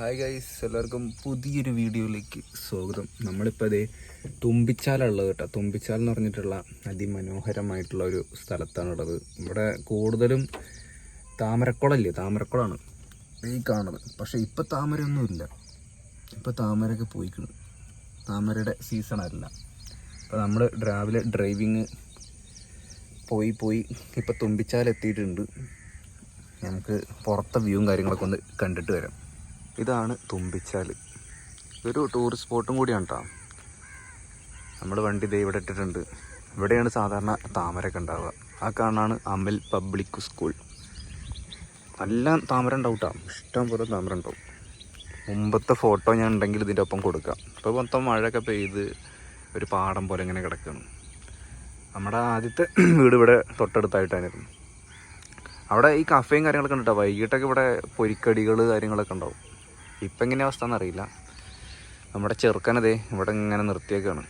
Hi guys എല്ലാവർക്കും പുതിയൊരു വീഡിയോയിലേക്ക് സ്വാഗതം. നമ്മളിപ്പോൾ അതേ തുമ്പിച്ചാലുള്ളത് കേട്ടോ. തുമ്പിച്ചാൽ എന്ന് പറഞ്ഞിട്ടുള്ള അതിമനോഹരമായിട്ടുള്ള ഒരു സ്ഥലത്താണുള്ളത്. ഇവിടെ കൂടുതലും താമരക്കുളമില്ലേ താമരക്കുളമാണ് ഈ കാണുന്നത്. പക്ഷേ ഇപ്പോൾ താമരയൊന്നുമില്ല ഇപ്പോൾ താമരയൊക്കെ പോയിക്കണം. താമരയുടെ സീസണല്ല അപ്പോൾ നമ്മൾ രാവിലെ ഡ്രൈവിങ് പോയി പോയി ഇപ്പോൾ തുമ്പിച്ചാൽ എത്തിയിട്ടുണ്ട്. നമുക്ക് പുറത്തെ വ്യൂവും കാര്യങ്ങളൊക്കെ ഒന്ന് കണ്ടിട്ട് വരാം. ഇതാണ് തുമ്പിച്ചാൽ. ഒരു ടൂറിസ്റ്റ് സ്പോട്ടും കൂടിയാണ് കേട്ടോ നമ്മൾ വണ്ടി ദേ ഇവിടെ ഇട്ടിട്ടുണ്ട്. ഇവിടെയാണ് സാധാരണ താമരയൊക്കെ ഉണ്ടാവുക. ആ കാണാണ് അമൽ പബ്ലിക് സ്കൂൾ. നല്ല താമര ഉണ്ടാവും ഇഷ്ടം പോലെ താമര ഉണ്ടാവും. മുമ്പത്തെ ഫോട്ടോ ഞാൻ ഉണ്ടെങ്കിൽ ഇതിന്റെ ഒപ്പം കൊടുക്കാം. ഇപ്പോൾ മൊത്തം മഴയൊക്കെ പെയ്ത് ഒരു പാടം പോലെ ഇങ്ങനെ കിടക്കുകയാണ് നമ്മുടെ ആദ്യത്തെ വീട് ഇവിടെ തൊട്ടടുത്തായിട്ടായിരുന്നു. അവിടെ ഈ കഫേയും കാര്യങ്ങളൊക്കെ ഉണ്ട് കേട്ടോ വൈകിട്ടൊക്കെ ഇവിടെ പൊരിക്കടികൾ കാര്യങ്ങളൊക്കെ ഉണ്ടാവും. ഇപ്പം എങ്ങനെയാ അവസ്ഥ എന്നറിയില്ല നമ്മുടെ ചെറുക്കനതേ ഇവിടെ ഇങ്ങനെ നിർത്തിയേക്കാണ്.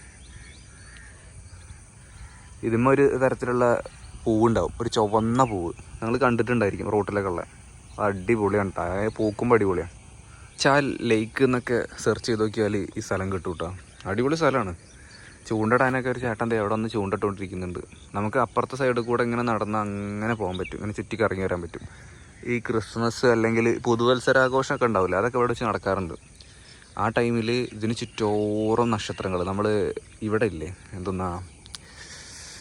ഇതിന്മ ഒരു തരത്തിലുള്ള പൂവുണ്ടാവും. ഒരു ചുവന്ന പൂവ്. നിങ്ങൾ കണ്ടിട്ടുണ്ടായിരിക്കും റോട്ടിലൊക്കെ ഉള്ള. അടിപൊളിയാണ്. ആ പൂക്കുമ്പോൾ അടിപൊളിയാണ്. ചാൽ ലേക്ക് എന്നൊക്കെ സെർച്ച് ചെയ്ത് നോക്കിയാൽ ഈ സ്ഥലം കിട്ടും കേട്ടോ അടിപൊളി സ്ഥലമാണ്. ചൂണ്ടടാനൊക്കെ ഒരു ചേട്ടൻ ദേ അവിടെ ഒന്ന് ചൂണ്ടിട്ടുകൊണ്ടിരിക്കുന്നുണ്ട് നമുക്ക് അപ്പുറത്തെ സൈഡിൽ കൂടെ ഇങ്ങനെ നടന്ന് അങ്ങനെ പോകാൻ പറ്റും. ഇങ്ങനെ ചുറ്റി കറങ്ങി വരാൻ പറ്റും. ഈ ക്രിസ്മസ് അല്ലെങ്കിൽ പുതുവത്സരാഘോഷമൊക്കെ ഉണ്ടാവില്ല? അതൊക്കെ ഇവിടെ വെച്ച് നടക്കാറുണ്ട്. ആ ടൈമിൽ ഇതിന് ചുറ്റോറും നക്ഷത്രങ്ങൾ നമ്മൾ ഇവിടെ ഇല്ലേ? എന്തെന്നാ?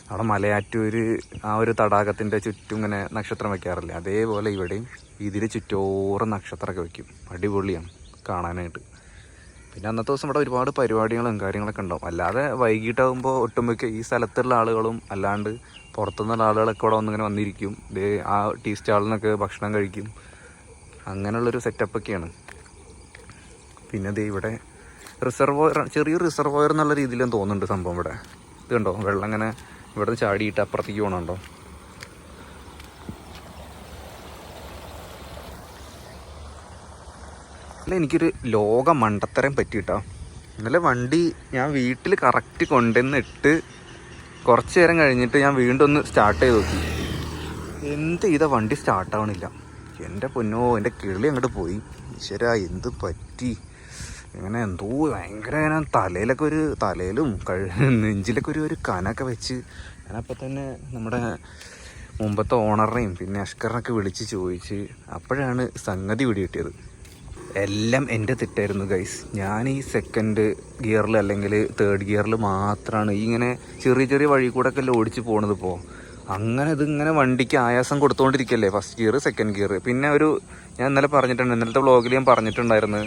അവിടെ മലയാറ്റൂര് ആ ഒരു തടാകത്തിന്റെ ചുറ്റും ഇങ്ങനെ നക്ഷത്രം വെക്കാറില്ലേ? അതേപോലെ ഇവിടെയും ഇതിന് ചുറ്റോറും നക്ഷത്രമൊക്കെ വെക്കും. അടിപൊളിയാണ് കാണാനായിട്ട്. പിന്നെ അന്നത്തെ ദിവസം ഇവിടെ ഒരുപാട് പരിപാടികളും കാര്യങ്ങളൊക്കെ ഉണ്ടാവും. അല്ലാതെ വൈകിട്ടാകുമ്പോൾ ഒട്ടുമിക്ക ഈ സ്ഥലത്തുള്ള ആളുകളും അല്ലാണ്ട് പുറത്തുനിന്നുള്ള ആളുകളൊക്കെ ഇവിടെ വന്നിങ്ങനെ വന്നിരിക്കും. ദേ ആ ടീ സ്റ്റാളിൽ നിന്നൊക്കെ ഭക്ഷണം കഴിക്കും. അങ്ങനെയുള്ളൊരു സെറ്റപ്പൊക്കെയാണ്. പിന്നെ ദേ ഇവിടെ റിസർവോയർ ചെറിയ റിസർവോയർ എന്നുള്ള രീതിയിലും തോന്നുന്നുണ്ട് സംഭവം ഇവിടെ. ഇത് കണ്ടോ? വെള്ളം ഇങ്ങനെ ഇവിടെ നിന്ന് ചാടിയിട്ട് അപ്പുറത്തേക്ക് പോകണുണ്ടോ അല്ല എനിക്കൊരു ലോക മണ്ടത്തരം പറ്റിയിട്ടോ. ഇന്നലെ വണ്ടി ഞാൻ വീട്ടിൽ കറക്റ്റ് കൊണ്ടുവന്നിട്ട് കുറച്ച് നേരം കഴിഞ്ഞിട്ട് ഞാൻ വീണ്ടും ഒന്ന് സ്റ്റാർട്ട് ചെയ്ത് നോക്കി. എന്ത് ചെയ്ത വണ്ടി സ്റ്റാർട്ടാവണില്ല എന്റെ പൊന്നോ എന്റെ കിളി അങ്ങോട്ട് പോയി. ഈശ്വര എന്ത് പറ്റി? ഇങ്ങനെ എന്തോ ഭയങ്കര ഇങ്ങനെ തലയിലൊക്കെ ഒരു തലയിലും കഴി നെഞ്ചിലൊക്കെ ഒരു ഒരു കനൊക്കെ വെച്ച് ഞാനപ്പോൾ തന്നെ നമ്മുടെ മുമ്പത്തെ ഓണറിനെയും പിന്നെ അഷ്കറിനൊക്കെ വിളിച്ച് ചോദിച്ച് അപ്പോഴാണ് സംഗതി പിടികിട്ടിയത് എല്ലാം എന്റെ തെറ്റായിരുന്നു ഗൈസ് ഞാൻ ഈ സെക്കൻഡ് ഗിയറിൽ അല്ലെങ്കിൽ തേർഡ് ഗിയറിൽ മാത്രമാണ് ഇങ്ങനെ ചെറിയ ചെറിയ വഴി കൂടെ ഒക്കെ ഓടിച്ച് പോണത് ഇപ്പോൾ അങ്ങനെ ഇതിങ്ങനെ വണ്ടിക്ക് ആയാസം കൊടുത്തുകൊണ്ടിരിക്കല്ലേ ഫസ്റ്റ് ഗിയർ സെക്കൻഡ് ഗിയർ. പിന്നെ ഒരു ഞാൻ ഇന്നലെ പറഞ്ഞിട്ടുണ്ട് ഇന്നലത്തെ വ്ളോഗിൽ ഞാൻ പറഞ്ഞിട്ടുണ്ടായിരുന്നു.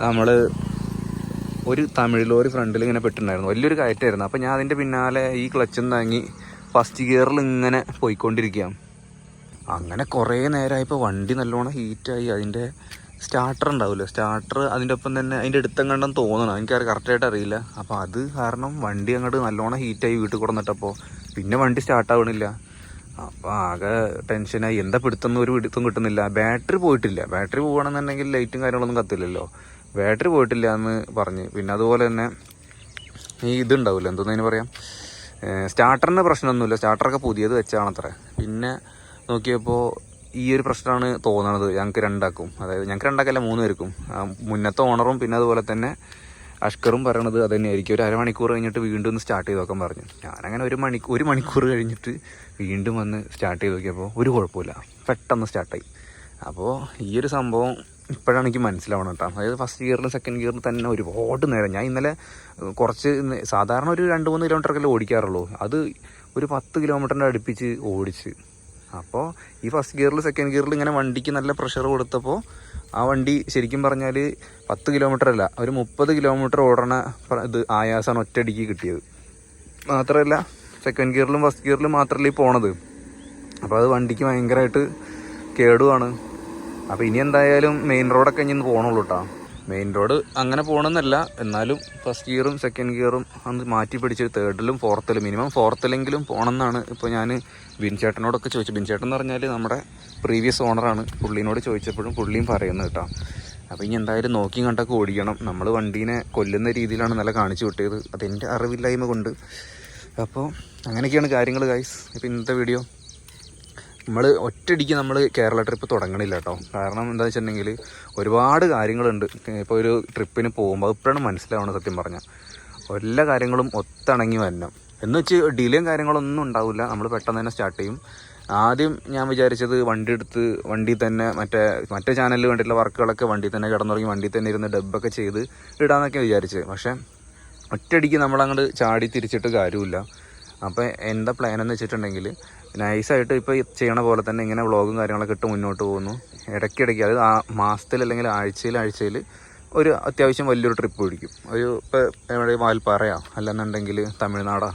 നമ്മൾ ഒരു തമിഴ് ഫ്രണ്ടിൽ ഇങ്ങനെ പെട്ടിട്ടുണ്ടായിരുന്നു. വലിയൊരു കയറ്റായിരുന്നു. അപ്പോൾ ഞാൻ അതിന്റെ പിന്നാലെ ഈ ക്ലച്ചും താങ്ങി ഫസ്റ്റ് ഗിയറിൽ ഇങ്ങനെ പോയിക്കൊണ്ടിരിക്കുകയാണ്. അങ്ങനെ കുറേ നേരമായപ്പോൾ വണ്ടി നല്ലോണം ഹീറ്റായി അതിന്റെ സ്റ്റാർട്ടർ ഉണ്ടാവില്ല സ്റ്റാർട്ടർ അതിന്റെ ഒപ്പം തന്നെ അതിന്റെ അടുത്തും കണ്ടെന്ന് തോന്നണം എനിക്ക് കറക്റ്റായിട്ട് അറിയില്ല. അപ്പോൾ അത് കാരണം വണ്ടി അങ്ങോട്ട് നല്ലോണം ഹീറ്റായി വീട്ടിൽ കൊടുന്നിട്ടപ്പോൾ പിന്നെ വണ്ടി സ്റ്റാർട്ട് ആവണില്ല. അപ്പോൾ ആകെ ടെൻഷനായി എന്താ പിടുത്തൊന്നും ഒരു പിടുത്തം കിട്ടുന്നില്ല. ബാറ്ററി പോയിട്ടില്ല. ബാറ്ററി പോകണമെന്നുണ്ടെങ്കിൽ ലൈറ്റും കാര്യങ്ങളൊന്നും കത്തില്ലല്ലോ. ബാറ്ററി പോയിട്ടില്ല എന്ന് പറഞ്ഞ്. പിന്നെ അതുപോലെ തന്നെ ഈ ഇതുണ്ടാവില്ല എന്തോന്നതിന് പറയാം? സ്റ്റാർട്ടറിന് പ്രശ്നമൊന്നുമില്ല. സ്റ്റാർട്ടറൊക്കെ പുതിയത് വെച്ചാണത്രേ. പിന്നെ നോക്കിയപ്പോൾ ഈ ഒരു പ്രശ്നമാണ് തോന്നണത്. ഞങ്ങൾക്ക് രണ്ടാക്കും. അതായത് ഞങ്ങൾക്ക് രണ്ടാക്കല്ല മൂന്ന് പേർക്കും. മുന്നത്തെ ഓണറും പിന്നെ അതുപോലെ തന്നെ അഷ്കറും പറയണത് അത് തന്നെയായിരിക്കും ഒരു അരമണിക്കൂർ കഴിഞ്ഞിട്ട് വീണ്ടും ഒന്ന് സ്റ്റാർട്ട് ചെയ്ത് നോക്കാൻ പറഞ്ഞു. ഞാനങ്ങനെ ഒരു മണിക്കൂർ ഒരു മണിക്കൂർ കഴിഞ്ഞിട്ട് വീണ്ടും വന്ന് സ്റ്റാർട്ട് ചെയ്ത് നോക്കിയപ്പോൾ ഒരു കുഴപ്പമില്ല പെട്ടെന്ന് സ്റ്റാർട്ടായി. അപ്പോൾ ഈ ഒരു സംഭവം ഇപ്പോഴാണ് എനിക്ക് മനസ്സിലാവണം കേട്ടോ. അതായത് ഫസ്റ്റ് ഗിയറിലും സെക്കൻഡ് ഗിയറിലും തന്നെ ഒരുപാട് നേരം. ഞാൻ ഇന്നലെ കുറച്ച് സാധാരണ ഒരു രണ്ട് മൂന്ന് കിലോമീറ്ററൊക്കെ ഓടിക്കാറുള്ളൂ. അത് ഒരു പത്ത് കിലോമീറ്ററിന്റെ അടുപ്പിച്ച് ഓടിച്ച് അപ്പോൾ ഈ ഫസ്റ്റ് ഗിയറിൽ സെക്കൻഡ് ഗിയറിൽ ഇങ്ങനെ വണ്ടിക്ക് നല്ല പ്രഷർ കൊടുത്തപ്പോൾ ആ വണ്ടി ശരിക്കും പറഞ്ഞാൽ പത്ത് കിലോമീറ്റർ അല്ല ഒരു മുപ്പത് കിലോമീറ്റർ ഓടണ ഇത് ആയാസാണ് ഒറ്റയടിക്ക് കിട്ടിയത്. മാത്രമല്ല സെക്കൻഡ് ഗിയറിലും ഫസ്റ്റ് ഗിയറിലും മാത്രമല്ല പോണത്. അപ്പോൾ അത് വണ്ടിക്ക് ഭയങ്കരമായിട്ട് കേടുവാണ്. അപ്പോൾ ഇനി എന്തായാലും മെയിൻ റോഡൊക്കെ ഇനി പോകണുള്ളൂ കേട്ടോ മെയിൻ റോഡ് അങ്ങനെ പോകണമെന്നല്ല എന്നാലും ഫസ്റ്റ് ഗിയറും സെക്കൻഡ് ഗിയറും അന്ന് മാറ്റി പിടിച്ച് തേർഡിലും ഫോർത്തിലും മിനിമം ഫോർത്തിലെങ്കിലും പോകണമെന്നാണ് ഇപ്പോൾ ഞാൻ ബിൻചേട്ടനോടൊക്കെ ചോദിച്ചു ബിൻചേട്ടൻ എന്ന് പറഞ്ഞാൽ നമ്മുടെ പ്രീവിയസ് ഓണറാണ് പുള്ളീനോട് ചോദിച്ചപ്പോഴും പുള്ളിയും പറയുന്നത് കേട്ടോ. അപ്പോൾ ഇനി എന്തായാലും നോക്കി കണ്ടൊക്കെ ഓടിക്കണം. നമ്മൾ വണ്ടീനെ കൊല്ലുന്ന രീതിയിലാണ് നല്ല കാണിച്ചു വിട്ടിയത്. അതെന്റെ അറിവില്ലായ്മ കൊണ്ട്. അപ്പോൾ അങ്ങനെയൊക്കെയാണ് കാര്യങ്ങൾ ഗൈസ് ഇപ്പോൾ ഇന്നത്തെ വീഡിയോ നമ്മൾ ഒറ്റയടിക്ക് നമ്മൾ കേരള ട്രിപ്പ് തുടങ്ങണില്ല കേട്ടോ കാരണം എന്താ വെച്ചിട്ടുണ്ടെങ്കിൽ ഒരുപാട് കാര്യങ്ങളുണ്ട്. ഇപ്പോൾ ഒരു ട്രിപ്പിന് പോകുമ്പോൾ ഇപ്പോഴാണ് മനസ്സിലാവുന്നത് സത്യം പറഞ്ഞാൽ എല്ലാ കാര്യങ്ങളും ഒത്തിണങ്ങി വരണം. എന്ന് വെച്ച് ഡിലേയും കാര്യങ്ങളൊന്നും ഉണ്ടാവില്ല നമ്മൾ പെട്ടെന്ന് തന്നെ സ്റ്റാർട്ട് ചെയ്യും. ആദ്യം ഞാൻ വിചാരിച്ചത് വണ്ടി എടുത്ത് വണ്ടി തന്നെ മറ്റേ മറ്റേ ചാനലിൽ വേണ്ടിയിട്ടുള്ള വർക്കുകളൊക്കെ വണ്ടി തന്നെ കിടന്നുറങ്ങി വണ്ടി തന്നെ ഇരുന്ന് ഡബ്ബൊക്കെ ചെയ്ത് ഇടാന്നൊക്കെ വിചാരിച്ചത്. പക്ഷേ ഒറ്റയടിക്ക് നമ്മളങ്ങോട്ട് ചാടി തിരിച്ചിട്ട് കാര്യമില്ല അപ്പോൾ എന്താ പ്ലാൻ എന്ന് വെച്ചിട്ടുണ്ടെങ്കിൽ നൈസായിട്ട് ഇപ്പോൾ ചെയ്യണ പോലെ തന്നെ ഇങ്ങനെ വ്ളോഗും കാര്യങ്ങളൊക്കെ ഇട്ട് മുന്നോട്ട് പോകുന്നു. ഇടയ്ക്കിടയ്ക്ക് അത് ആ മാസത്തിൽ അല്ലെങ്കിൽ ആഴ്ചയിൽ ആഴ്ചയിൽ ഒരു അത്യാവശ്യം വലിയൊരു ട്രിപ്പ് പിടിക്കും. ഒരു ഇപ്പോൾ എവിടെ വാൽപ്പാറയോ അല്ലെന്നുണ്ടെങ്കിൽ തമിഴ്നാടോ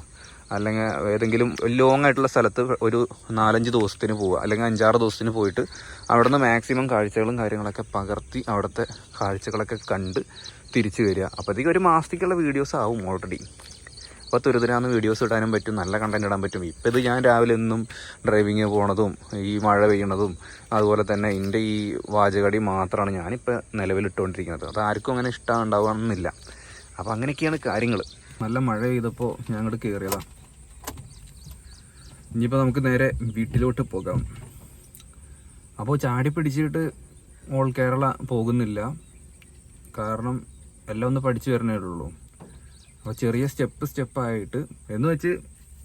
അല്ലെങ്കിൽ ഏതെങ്കിലും ലോങ് ആയിട്ടുള്ള സ്ഥലത്ത് ഒരു നാലഞ്ച് ദിവസത്തിന് പോവുക. അല്ലെങ്കിൽ അഞ്ചാറ് ദിവസത്തിന് പോയിട്ട് അവിടുന്ന് മാക്സിമം കാഴ്ചകളും കാര്യങ്ങളൊക്കെ പകർത്തി അവിടുത്തെ കാഴ്ചകളൊക്കെ കണ്ട് തിരിച്ചു വരിക. അപ്പോഴത്തേക്കും ഒരു മാസത്തേക്കുള്ള വീഡിയോസ് ആവും ഓൾറെഡി അപ്പോൾ തുരുതിരാന്ന് വീഡിയോസ് ഇടാനും പറ്റും നല്ല കണ്ടന്റ് ഇടാൻ പറ്റും. ഇപ്പോൾ ഇത് ഞാൻ രാവിലെ എന്നും ഡ്രൈവിങ് പോണതും ഈ മഴ പെയ്യണതും അതുപോലെ തന്നെ എന്റെ ഈ വാചകടി മാത്രമാണ് ഞാനിപ്പോൾ നിലവിലിട്ടുകൊണ്ടിരിക്കുന്നത് അത് ആർക്കും അങ്ങനെ ഇഷ്ടം ഉണ്ടാവണമെന്നില്ല അപ്പോൾ അങ്ങനെയൊക്കെയാണ് കാര്യങ്ങൾ നല്ല മഴ പെയ്തപ്പോൾ ഞാൻ അങ്ങോട്ട് കയറിയതാണ് ഇനിയിപ്പോൾ നമുക്ക് നേരെ വീട്ടിലോട്ട് പോകാം. അപ്പോൾ ചാടി പിടിച്ചിട്ട് ഓൾ കേരള പോകുന്നില്ല. കാരണം എല്ലാം ഒന്ന് പഠിച്ചു വരണേ ഉള്ളൂ. അപ്പോൾ ചെറിയ സ്റ്റെപ്പ് സ്റ്റെപ്പായിട്ട്. എന്ന് വെച്ച്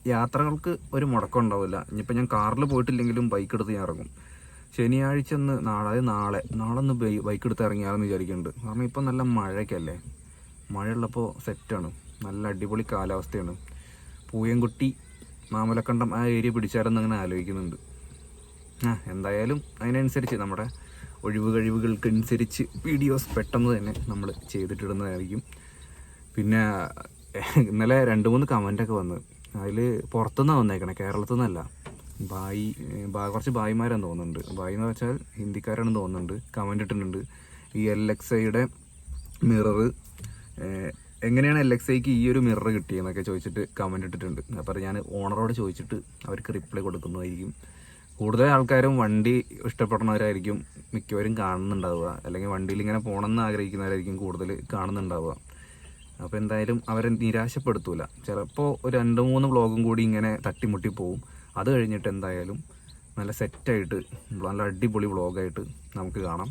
യാത്രകൾക്ക് ഒരു മുടക്കം ഉണ്ടാവില്ല. ഇനിയിപ്പോൾ ഞാൻ കാറിൽ പോയിട്ടില്ലെങ്കിലും ബൈക്ക് എടുത്ത് ഞാൻ ഇറങ്ങും. ശനിയാഴ്ച ഒന്ന് നാളെ നാളെ. നാളെ ഒന്ന് ബൈക്ക് എടുത്ത് ഇറങ്ങിയാലെന്ന് വിചാരിക്കുന്നുണ്ട് കാരണം ഇപ്പം നല്ല മഴയ്ക്കല്ലേ മഴയുള്ളപ്പോൾ സെറ്റാണ് നല്ല അടിപൊളി കാലാവസ്ഥയാണ്. പൂയംകുട്ടി മാമലക്കണ്ടം ആ ഏരിയ പിടിച്ചാലെന്ന് അങ്ങനെ ആലോചിക്കുന്നുണ്ട്. ആ എന്തായാലും അതിനനുസരിച്ച് നമ്മുടെ ഒഴിവ് കഴിവുകൾക്കനുസരിച്ച് വീഡിയോസ് പെട്ടെന്ന് തന്നെ നമ്മൾ ചെയ്തിട്ടിടുന്നതായിരിക്കും. പിന്നെ ഇന്നലെ രണ്ട് മൂന്ന് കമന്റൊക്കെ വന്ന്. അതിൽ പുറത്തുനിന്നാണ് വന്നേക്കണേ കേരളത്തിൽ നിന്നല്ല ബായി ബാ- കുറച്ച് ബായിമാരാന്ന് തോന്നുന്നുണ്ട്. ബായി എന്ന് വെച്ചാൽ ഹിന്ദിക്കാരാണെന്ന് തോന്നുന്നുണ്ട്. കമന്റ് ഇട്ടിട്ടുണ്ട്. ഈ എൽ എക്സ് ഐയുടെ മിറർ എങ്ങനെയാണ് എൽ എക്സ് ഐക്ക് ഈ ഒരു മിറർ കിട്ടിയെന്നൊക്കെ ചോദിച്ചിട്ട് കമന്റ് ഇട്ടിട്ടുണ്ട്. അപ്പോൾ ഞാൻ ഓണറോട് ചോദിച്ചിട്ട് അവർക്ക് റിപ്ലൈ കൊടുക്കുന്നതായിരിക്കും. കൂടുതൽ ആൾക്കാരും വണ്ടി ഇഷ്ടപ്പെടുന്നവരായിരിക്കും മിക്കവരും കാണുന്നുണ്ടാവുക. അല്ലെങ്കിൽ വണ്ടിയിൽ ഇങ്ങനെ പോകണമെന്ന് ആഗ്രഹിക്കുന്നവരായിരിക്കും കൂടുതൽ കാണുന്നുണ്ടാവുക. അപ്പോൾ എന്തായാലും അവരെ നിരാശപ്പെടുത്തൂല. ചിലപ്പോൾ ഒരു രണ്ട് മൂന്ന് വ്ളോഗും കൂടി ഇങ്ങനെ തട്ടിമുട്ടി പോവും. അത് കഴിഞ്ഞിട്ട് എന്തായാലും നല്ല സെറ്റായിട്ട് നല്ല അടിപൊളി വ്ളോഗായിട്ട് നമുക്ക് കാണാം.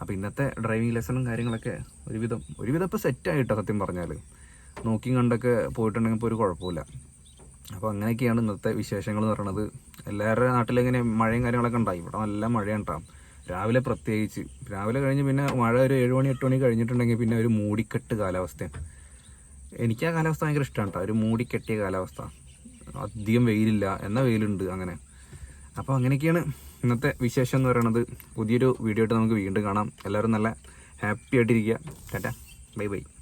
അപ്പോൾ ഇന്നത്തെ ഡ്രൈവിംഗ് ലെസണും കാര്യങ്ങളൊക്കെ ഒരുവിധം ഒരുവിധം ഇപ്പോൾ സെറ്റായിട്ടോ സത്യം പറഞ്ഞാൽ നോക്കിയും കണ്ടൊക്കെ പോയിട്ടുണ്ടെങ്കിൽ ഇപ്പോൾ ഒരു കുഴപ്പമില്ല. അപ്പോൾ അങ്ങനെയൊക്കെയാണ് ഇന്നത്തെ വിശേഷങ്ങൾ എന്ന് പറയുന്നത് എല്ലാവരുടെ നാട്ടിലിങ്ങനെ മഴയും കാര്യങ്ങളൊക്കെ ഉണ്ടായി. ഇവിടെ നല്ല മഴയാണ് കേട്ടോ രാവിലെ പ്രത്യേകിച്ച്. രാവിലെ കഴിഞ്ഞ് പിന്നെ മഴ ഒരു ഏഴ് മണി എട്ട് മണി കഴിഞ്ഞിട്ടുണ്ടെങ്കിൽ പിന്നെ ഒരു മൂടിക്കെട്ട് കാലാവസ്ഥയാണ്. എനിക്ക് ആ കാലാവസ്ഥ ഭയങ്കര ഇഷ്ടമാണ് കേട്ടോ ഒരു മൂടിക്കെട്ടിയ കാലാവസ്ഥ. അധികം വെയിലില്ല. എന്നാൽ വെയിലുണ്ട് അങ്ങനെ. അപ്പോൾ അങ്ങനെയൊക്കെയാണ് ഇന്നത്തെ വിശേഷം എന്ന് പറയുന്നത് പുതിയൊരു വീഡിയോ ആയിട്ട് നമുക്ക് വീണ്ടും കാണാം. എല്ലാവരും നല്ല ഹാപ്പി ആയിട്ടിരിക്കുക. ടാറ്റ. Bye bye.